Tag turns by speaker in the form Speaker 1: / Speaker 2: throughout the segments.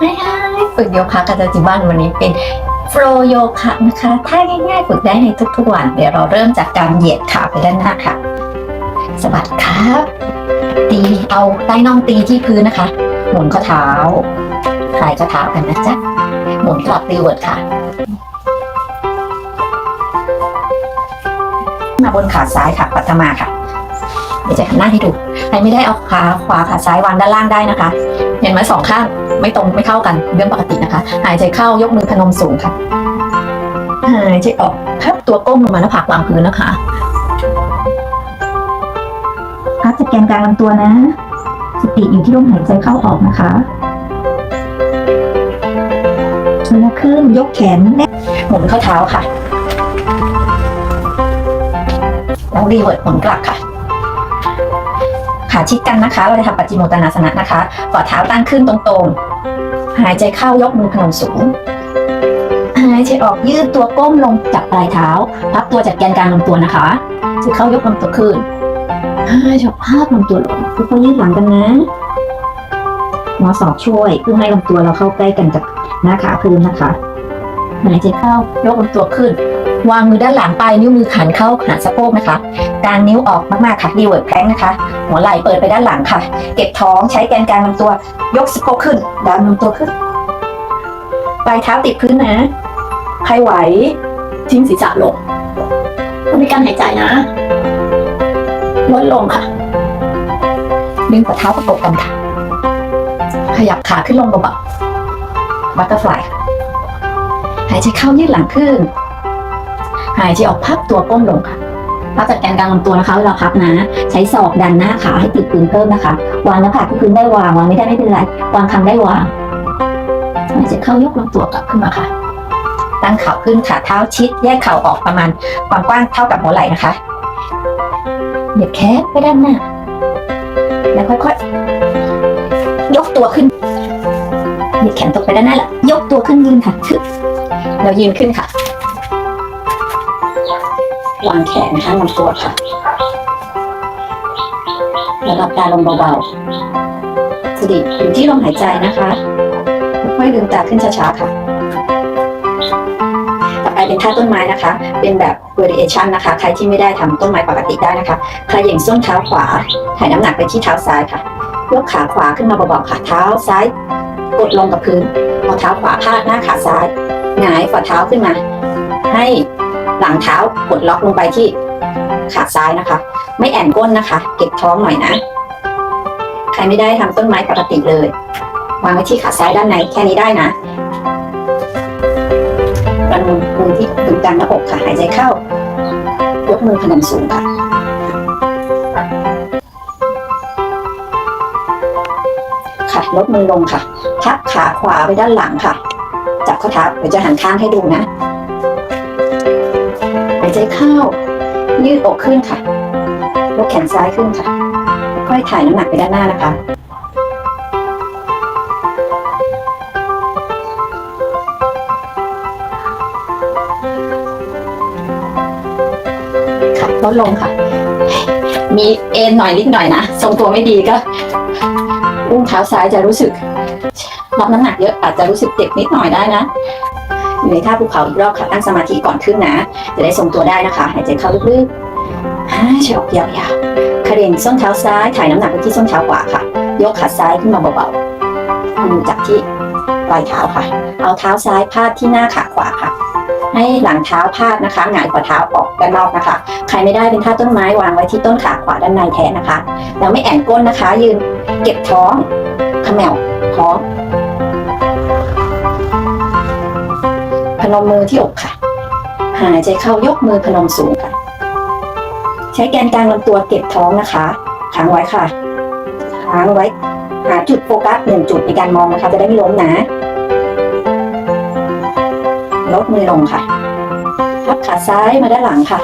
Speaker 1: ไม่ใช่ฝึกโยคะกับจิบ้านวันนี้เป็นโฟลโยคะนะคะท่าง่ายๆฝึกได้ในทุกๆวัน เดี๋ยวเราเริ่มจากการเหยียดขาไปด้านหน้าค่ะสะบัดครับตีเอาใต้น่องตีที่พื้นนะคะ หมุนข้อเท้าคลายข้อเท้ากันนะจ๊ะหมุนกลับรีเวิร์ดค่ะ มาบนขาซ้ายค่ะปัตมาค่ะเดี๋ยวจะหันหน้าให้ดู ใครไม่ได้เอาขาขวาขาซ้ายวางด้านล่างได้นะคะ เห็นไหมสองข้างไม่ตรงไม่เข้ากันเรื่องปกตินะคะ หายใจเข้ายกมือพนมสูงค่ะหายใจออกพับตัวก้มลงมาหน้าผากวางพื้นนะคะพักจากแกนกลางลำตัวนะ สติอยู่ที่ลมหายใจเข้าออกนะคะแล้วขึ้นยกแขนแน่นหมุนเข้าเท้าค่ะแล้วรีเวิร์ดหมุนกลับค่ะ ขาชิดกันนะคะ เราจะทำปัจจิโมตนาสนะนะคะ ฝ่าเท้าตั้งขึ้นตรงๆ หายใจเข้ายกมือพนมสูง หายใจออกยืดตัวก้มลงจับปลายเท้า พับตัวจากแกนกลางลำตัวนะคะจะเข้ายกลำตัวขึ้นหายใจออกภาพลำตัวลงค่อยๆยืดหลังกันนะหมอสอบช่วยเพื่อให้ลำตัวเราเข้าใกล้กันกับหน้าขาพื้นนะคะ หายใจเข้ายกลำตัวขึ้น วางมือด้านหลังไปนิ้วมือขันเข้าหาสะโพกนะคะกางนิ้วออกมากๆค่ะรีเวิร์ดแพลงนะคะ หัวไหล่เปิดไปด้านหลังค่ะ เก็บท้องใช้แกนกลางลำตัวยกสะโพกขึ้นดันลำตัวขึ้นปลายเท้าติดพื้นนะใครไหวทิ้งศีรษะลงต้องมีการหายใจนะลดลงค่ะดึงฝ่าเท้าประกบกันค่ะ ขยับขาขึ้นลงเบาๆบัตเตอร์ฟลายหายใจเข้ายืดหลังขึ้น หายใจออกพับตัวก้มลงค่ะพับจากแกนกลางลำตัวนะคะเวลาพับนะ ใช้ศอกดันหน้าขาให้ติดพื้นเพิ่มนะคะ วางหน้าผากที่พื้นได้วางวางไม่ได้ไม่เป็นไร วางคางได้วางหายใจเข้ายกลำตัวกลับขึ้นมาค่ะ ตั้งเข่าขึ้นขาเท้าชิด แยกเข่าออกประมาณความกว้างเท่ากับหัวไหล่นะคะเหยียดแขนไปด้านหน้า แล้วค่อยๆ ยกตัวขึ้นเหยียดแขนตกไปด้านหน้าแล้วยกตัวขึ้นยืนค่ะ เรายืนขึ้นค่ะ วางแขนข้างลำตัวค่ะแล้วหลับตาลงเบาๆสติอยู่ที่ลมหายใจนะคะ ค่อยๆลืมตาขึ้นช้าๆค่ะ ต่อไปเป็นท่าต้นไม้นะคะ เป็นแบบ variation นะคะ ใครที่ไม่ได้ทำต้นไม้ปกติได้นะคะใครเหย่งส้นเท้าขวา ถ่ายน้ำหนักไปที่เท้าซ้ายค่ะ ยกขาขวาขึ้นมาเบาๆค่ะ เท้าซ้ายกดลงกับพื้นเอาเท้าขวาพาดหน้าขาซ้าย หงายฝ่าเท้าขึ้นมา ให้ หลังเท้ากดล็อกลงไปที่ขาซ้ายนะคะ ไม่แอนก้นนะคะ เก็บท้องหน่อยนะ ใครไม่ได้ทำต้นไม้ปกติเลย วางไว้ที่ขาซ้ายด้านในแค่นี้ได้นะประนมมือที่ตึงกลางหน้าอกค่ะ หายใจเข้า ยกมือพนมสูงค่ะค่ะลดมือลงค่ะ ทับขาขวาไปด้านหลังค่ะ จับข้อเท้าเดี๋ยวจะหันข้างให้ดูนะายใจเข้า ยืดอกขึ้นค่ะยกแขนซ้ายขึ้นค่ะ ค่อยถ่ายน้ำหนักไปด้านหน้านะคะ ค่ะลดลงค่ะ มีเอ็นหน่อยนิดหน่อยนะ ทรงตัวไม่ดีก็อุ้งเท้าซ้ายจะรู้สึกรับน้ำหนักเยอะอาจจะรู้สึกเจ็บนิดหน่อยได้นะ อยู่ในท่าภูเขาอีกรอบค่ะตั้งสมาธิก่อนขึ้นนะ จะได้ทรงตัวได้นะคะ หายใจเข้าลึกๆหายใจออกยาวๆขเรงส้นเท้าซ้ายถ่ายน้ำหนักไปที่ส้นเท้าขวาค่ะ ยกขาซ้ายขึ้นมาเบาๆมือจับที่ปลายเท้าค่ะ เอาเท้าซ้ายพาดที่หน้าขาขวาค่ะ ให้หลังเท้าพาดนะคะ หงายฝ่าเท้าออกด้านนอกนะคะ ใครไม่ได้เป็นท่าต้นไม้วางไว้ที่ต้นขาขวาด้านในแทนนะคะ แล้วไม่แอนก้นนะคะ ยืนเก็บท้องเขมวท้อง นมมือที่อกค่ะ หายใจเข้ายกมือพนมสูงค่ะ ใช้แกนกลางลำตัวเก็บท้องนะคะค้างไว้ค่ะค้างไว้ หาจุดโฟกัสหนึ่งจุดในการมองนะคะ จะได้ไม่ล้มนะลดมือลงค่ะพับขาซ้ายมาด้านหลังค่ะ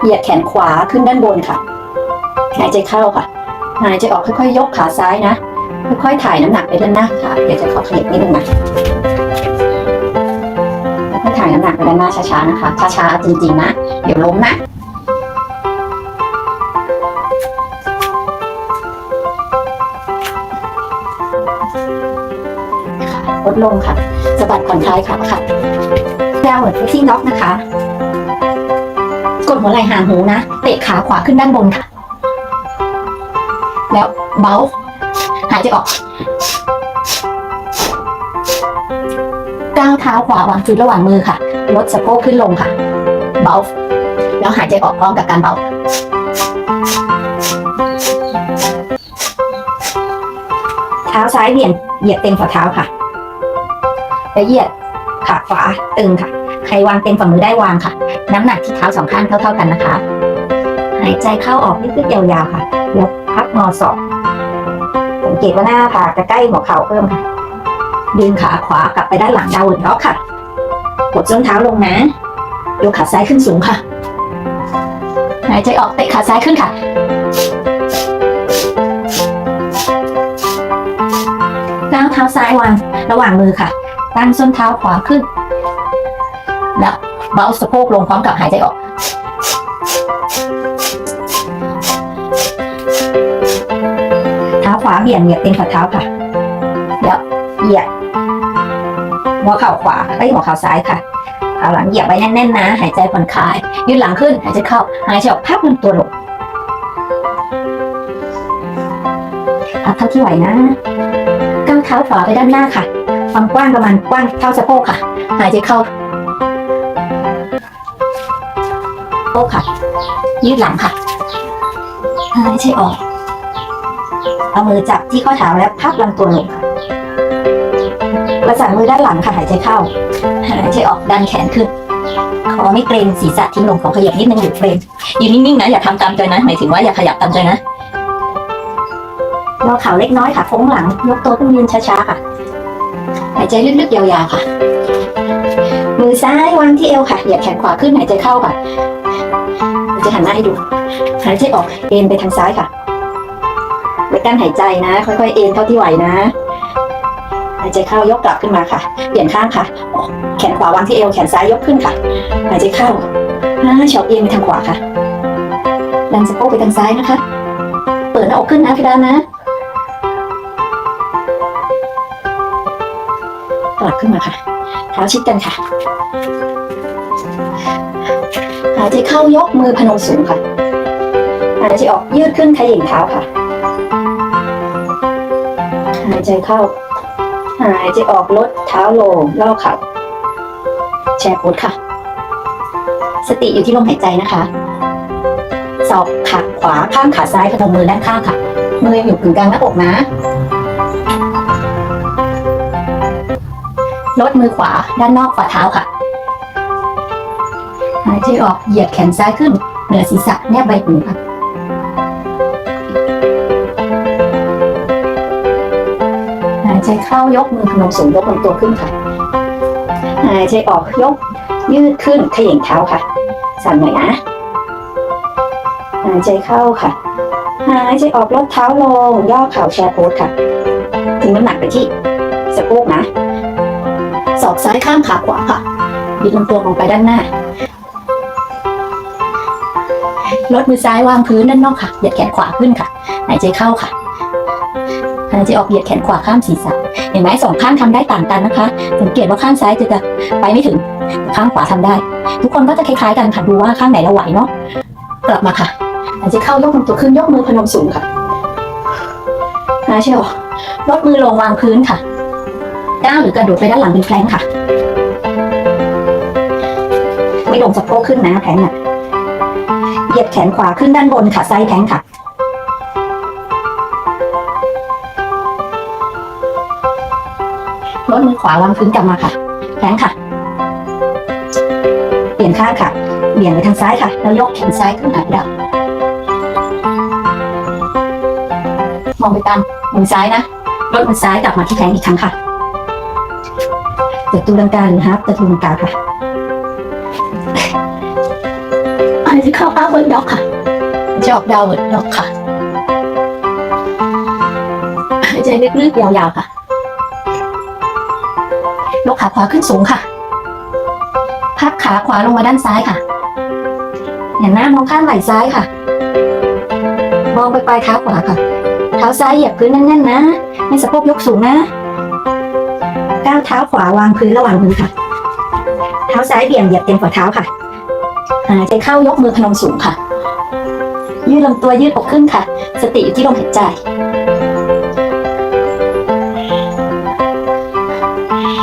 Speaker 1: เหยียดแขนขวาขึ้นด้านบนค่ะ หายใจเข้าค่ะ หายใจออกค่อยๆ ยกขาซ้ายนะ ค่อยๆ ถ่ายน้ำหนักไปด้านหน้าค่ะ เดี๋ยวจะขอขยับนิดนึงนะำหนักไปด้านหน้าช้าๆนะคะ ช้าๆจริงๆนะ เดี๋ยวล้มนะคค่ะกดลงค่ะสะบัดผ่อนคลายขาค่ะดาวเวิร์ดที่น็อกนะคะ กดหัวไหล่ห่างหูนะ เตะขาขวาขึ้นด้านบนค่ะ แล้วเบาหายใจออกก้าวเท้าขวาวางจุดระหว่างมือค่ะ ลดสะโพกขึ้นลงค่ะ เบา แล้วหายใจออกพร้อมกับการเบา เท้าซ้ายเบี่ยงเหยียดเต็มฝ่าเท้าค่ะ แล้วเหยียดขาขวาตึงค่ะ ใครวางเต็มฝ่ามือได้วางค่ะ น้ำหนักที่เท้าสองข้างเท่า ๆกันนะคะ หายใจเข้าออกยืดๆยาวๆค่ะ แล้วพักงอศอก สังเกตว่าหน้าผากจะใกล้หัวเข่าเพิ่มค่ะ ดึงขาขวากลับไปด้านหลังดาวน์ล็อกค่ะ กดส้นเท้าลงนะยกขาซ้ายขึ้นสูงค่ะ หายใจออกเตะขาซ้ายขึ้นค่ะก้าวเท้าซ้ายวางระหว่างมือค่ะ ตั้งส้นเท้าขวาขึ้น แล้วเบาสะโพกลงพร้อมกับหายใจออกเท้าขวาเบี่ยงเหยียดเต็มฝ่าเท้าค่ะ แล้วเหยียด หัวเข่าขวาไอ้ยหัวเข่าซ้ายค่ะเอาหลังเหยียบไว้แน่นๆนะ หายใจผ่อนคลาย ยืดหลังขึ้น หายใจเข้า หายใจออกพับลำตัวลงพับเท่าที่ไหวนะก้าวเท้าขวาไปด้านหน้าค่ะความกว้างประมาณกว้างเท่าสะโพกค่ะ หายใจเข้าโอ้ค่ะ ยืดหลังค่ะหายใจออก เอามือจับที่ข้อเท้าแล้วพับลำตัวลงค่ะ ประสานมือด้านหลังค่ะหายใจเข้า หายใจออกดันแขนขึ้น คอไม่เกรงศีรษะทิ้งลงของขยับนิดนึงอยู่เฟรมอยู่นิ่งๆนะอย่าทำตามใจนะหมายถึงว่าอย่าขยับตามใจนะรอเข่าเล็กน้อยค่ะโค้งหลัง ยกตัวขึ้นยืนช้าๆค่ะ หายใจลึกๆยาวๆค่ะ มือซ้ายวางที่เอวค่ะเหยียดแขนขวาขึ้นหายใจเข้าค่ะจะหันหน้าให้ดูหายใจออกเอ็นไปทางซ้ายค่ะไว้กั้นหายใจนะ ค่อยๆเอ็นเท่าที่ไหวนะ หายใจเข้ายกกลับขึ้นมาค่ะ เปลี่ยนข้างค่ะ แขนขวาวางที่เอวแขนซ้ายยกขึ้นค่ะ หายใจเข้าอ่าเฉาเอียงไปทางขวาค่ะดันสะโพกไปทางซ้ายนะคะ เปิดหน้าอกขึ้นนะพี่ดานะกลับขึ้นมาค่ะ เท้าชิดกันค่ะ หายใจเข้ายกมือพนมสูงค่ะ หายใจออกยืดขึ้นขย่งเท้าค่ะ หายใจเข้า หายใจออกลดเท้าลงเล่อเข่าแชร์โพสค่ะ สติอยู่ที่ลมหายใจนะคะศอกขาขวาข้างขาซ้ายพนมมือด้านข้างค่ะ มือยังอยู่กึ่งกลางหน้าอกนะลดมือขวาด้านนอกฝ่าเท้าค่ะ หายใจออกเหยียดแขนซ้ายขึ้น เหนือศีรษะแนบใบหูค่ะ ใจเข้ายกมือพนมสูงยกลำตัวขึ้นค่ะหายใจออกยก ยืดขึ้นเขย่งเท้าค่ะ สั่นหน่อยนะหายใจเข้าค่ะหายใจออกลดเท้าลงย่อเข่าแชร์โพสค่ะทิ้งน้ำหนักไปที่สะโพกนะศอกซ้ายข้างขาขวาค่ะบิดลำตัวลงไปด้านหน้าลดมือซ้ายวางพื้นด้านนอกค่ะเหยียดแขนขวาขึ้นค่ะ หายใจเข้าค่ะ หายใจออกเหยียดแขนขวาข้ามศีรษะเห็นไหมสองข้างทำได้ต่างกันนะคะ สังเกตว่าข้างซ้ายจะจะไปไม่ถึงแต่ข้างขวาทำได้ ทุกคนก็จะคล้ายๆกันค่ะดูว่าข้างไหนเราไหวเนาะกลับมาค่ะหายใจเข้ายกลำตัวขึ้นยกมือพนมสูงค่ะหายใจออกลดมือลงวางพื้นค่ะก้าวหรือกระโดดไปด้านหลังเป็นแพลงค่ะไม่ลงสะโพกขึ้นนะแพลงก์อะเหยียดแขนขวาขึ้นด้านบนค่ะไซด์แพลงค่ะ ลดมือขวาวางพื้นกลับมาค่ะแพลงค่ะ เปลี่ยนข้างค่ะ เบี่ยงไปทางซ้ายค่ะ แล้วยกแขนซ้ายขึ้นหาดาวมองไปตามมือซ้ายนะลดมือซ้ายกลับมาที่แพลงอีกครั้งค่ะเปิดตูลังกาหรือฮับเปิดตูลังกาค่ะหายใจเข้าอัพเวิร์ดด็อกค่ะหายใจออกดาวเวิร์ดด็อกค่ะหายใจลึกๆยาวๆค่ะ ยกขาขวาขึ้นสูงค่ะ พับขาขวาลงมาด้านซ้ายค่ะอย่างหน้ามองข้างไหล่ซ้ายค่ะ มองไปปลายเท้าขวาค่ะ เท้าซ้ายเหยียบพื้นแน่นๆนะให้สะโพกยกสูงนะ ก้าวเท้าขวาวางพื้นระหว่างมือค่ะ เท้าซ้ายเบี่ยงเหยียบเต็มฝ่าเท้าค่ะหายใจเข้ายกมือพนมสูงค่ะ ยืดลำตัวยืดอกขึ้นค่ะ สติอยู่ที่ลมหายใจ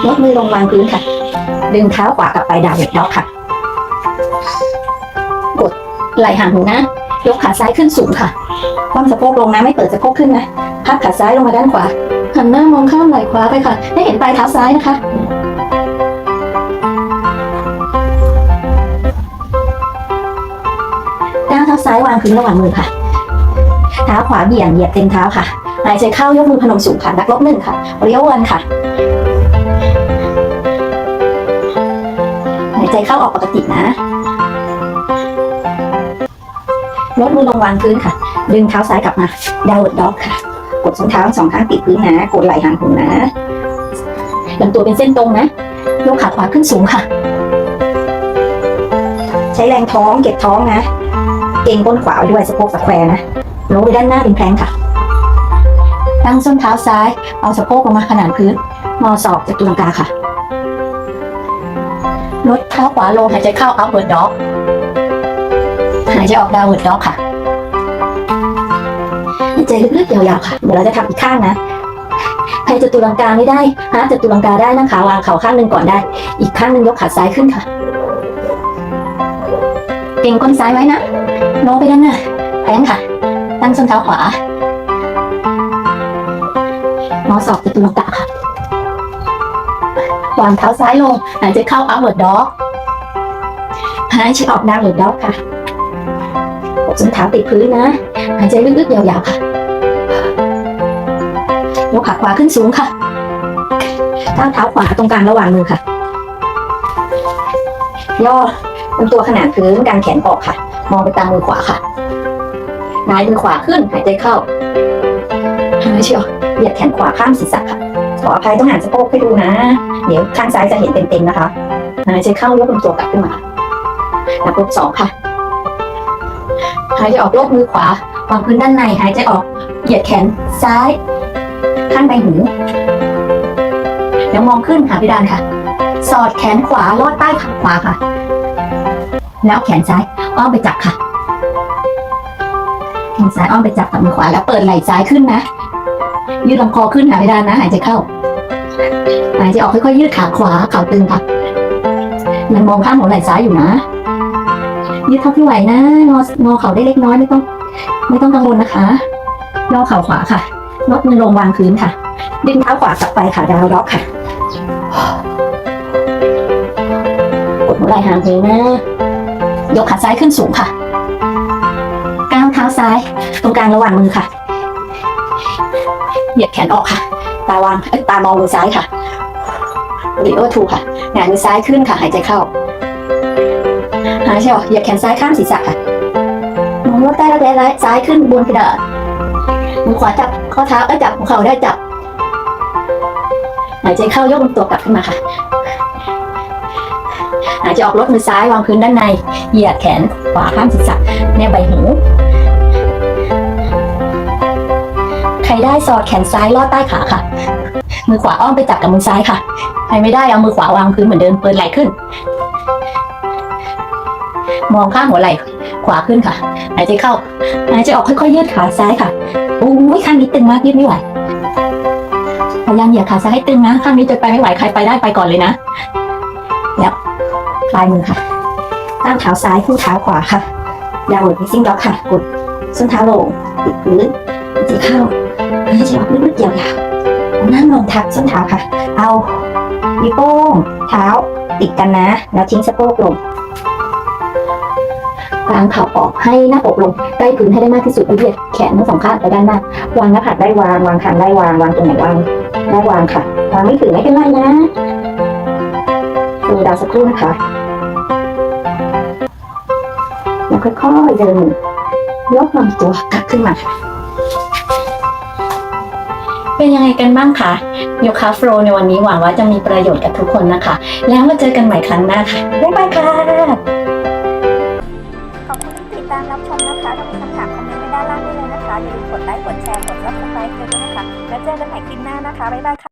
Speaker 1: ยกมือลงวางพื้นค่ะ ดึงเท้าขวากลับไปดาวเด็กด็อกค่ะ กดไหล่ห่างหูนะ ยกขาซ้ายขึ้นสูงค่ะ คว่ำสะโพกลงนะ ไม่เปิดสะโพกขึ้นนะ พับขาซ้ายลงมาด้านขวา หันหน้ามองข้ามไหล่ขวาไปค่ะ ให้เห็นปลายเท้าซ้ายนะคะก้าวเท้าซ้ายวางพื้นระหว่างมือค่ะ เท้าขวาเบี่ยงเหยียบเต็มเท้าค่ะหายใจเข้ายกมือพนมสูงค่ะนักลบหนึ่งค่ะเรียววันค่ะ ใจเข้าออกปกตินะลดมือลงวางพื้นค่ะ ดึงเท้าซ้ายกลับมาดาวด์ด็อกค่ะ กดส้นเท้าสองข้างติดพื้นนะ กดไหล่ห่างหูนะลำตัวเป็นเส้นตรงนะ ยกขาขวาขึ้นสูงค่ะ ใช้แรงท้องเก็บท้องนะ เก่งก้นขวาไว้ด้วยสะโพกสะแควร์นะ โน้มไปด้านหน้าเป็นแพลงค่ะ ตั้งส้นเท้าซ้าย เอาสะโพกลงมาขนานพื้นงอศอกจากตัวลังกาค่ะ ลดเท้าขวาลงหายใจเข้า upward dog หายใจออก downward dog ค่ะหายใจลึกๆยาวๆค่ะ เดี๋ยวเราจะทำอีกข้างนะใครจะตุลังกาไม่ได้ฮะจะตุลังกาได้นั่งขาวางเข่าข้างหนึ่งก่อนได้ อีกข้างหนึ่งยกขาซ้ายขึ้นค่ะเก่งก้นซ้ายไว้นะโน้มไปด้านหน้าแพงค่ะ ตั้งส้นเท้าขวางอศอกจะตุลังกาค่ะ วางเท้าซ้ายลง หายใจเข้า upward dog หายใจออก downward dog ค่ะกดส้นเท้าติดพื้นนะ หายใจลึกๆยาวๆค่ะยกขาขวาขึ้นสูงค่ะก้าวเท้าขวาตรงกลางระหว่างมือค่ะ ย่อลำตัวขนาดพื้นกางแขนออกค่ะ มองไปตามมือขวาค่ะงายมือขวาขึ้นหายใจเข้าหายใจออกเหยียดแขนขวาข้ามศีรษะค่ะขออภัยต้องหันสะโพกให้ดูนะ เดี๋ยวข้างซ้ายจะเห็นเต็มๆนะคะหายใจเข้ายกลำตัวกลับขึ้นมานับลบสองค่ะ หายใจออกยกมือขวาวางพื้นด้านใน หายใจออก เหยียดแขนซ้าย ข้างใบหูเดี๋ยวมองขึ้นหาเพดานค่ะ สอดแขนขวาลอดใต้ขาขวาค่ะ แล้วแขนซ้ายอ้อมไปจับค่ะ แขนซ้ายอ้อมไปจับกับมือขวาแล้วเปิดไหล่ซ้ายขึ้นนะ ยืดลำคอขึ้นหาเพดานนะ หายใจเข้าายใจออกค่อยๆยืดขาขวาเข่าตึงค่ะยังมองข้ามหัวไหล่ซ้ายอยู่นะยืดเท่าที่ไหวนะงองอเข่าได้เล็กน้อยไม่ต้อง ไม่ต้องกังวลนะคะย่อเข่าขวาค่ะลดมือลงวางพื้นค่ะ ดึงเท้าขวากลับไปค่ะดาวล็อกค่ะกดหัวไหล่ห่างหูนะยกขาซ้ายขึ้นสูงค่ะก้าวเท้าซ้าย ตรงกลางระหว่างมือค่ะเหยียดแขนออกค่ะ ตาวางตามองมือซ้ายค่ะ รีโอทูค่ะหงายมือซ้ายขึ้นค่ะ หายใจเข้า หายใจออกเหยียดแขนซ้ายข้ามศีรษะค่ะมองลดใต้ระแร้ซ้ายขึ้นบนเพดานมือขวาจับข้อเท้าเอ้ยจับหัวเข่าได้จับ หายใจเข้ายกลำตัวกลับขึ้นมาค่ะ หายใจออกลดมือซ้ายวางพื้นด้านใน เหยียดแขนขวาข้ามศีรษะแนบใบหูใครได้สอดแขนซ้ายลอดใต้ขาค่ะ มือขวาอ้อมไปจับกับมือซ้ายค่ะใครไม่ได้เอามือขวาวางพื้นเหมือนเดิมเปิดไหล่ขึ้น มองข้างหัวไหล่ขวาขึ้นค่ะหายใจเข้าหายใจออกค่อยๆยืดขาซ้ายค่ะอู้ยข้างนี้ตึงมากยืดไม่ไหวพยายามเหยียดขาซ้ายให้ตึงนะข้างนี้จะไปไม่ไหวใครไปได้ไปก่อนเลยนะแล้วปลายมือค่ะตั้งเท้าซ้ายคู่เท้าขวาค่ะดาวน์มิซิ่งด็อกค่ะกดส้นเท้าลงติดพื้นหายใจเข้าหายใจออกลึกๆยาวๆ นั่งลงทับส้นเท้าค่ะ เอานิ้วโป้งเท้าติดกันนะ แล้วทิ้งสะโพกลงกลางเข่าออกให้หน้าอกลงใกล้พื้นให้ได้มากที่สุดเหยียดแขนทั้งสองข้างไปด้านหน้าวางหน้าผากได้วางวางคางได้วางวางตรงไหนวางได้วางค่ะวางไม่ถึงไม่เป็นไรนะดูดาวสักครู่นะคะแล้วค่อยๆเดินยกลำตัวกลับขึ้นมาค่ะ เป็นยังไงกันบ้างคะโยคะโฟลในวันนี้หวังว่าจะมีประโยชน์กับทุกคนนะคะ แล้วมาเจอกันใหม่ครั้งหน้าค่ะ บ๊ายบายค่ะ
Speaker 2: ขอบคุณที่ติดตามรับชมนะคะ ถ้ามีคำถามคอมเมนต์ไว้ด้านล่างได้เลยนะคะ อย่าลืมกดไลค์ กดแชร์ กดซับสไครต์ด้วยนะคะ แล้ว
Speaker 1: เจอกันใหม่คลิปหน้านะคะ บ๊ายบาย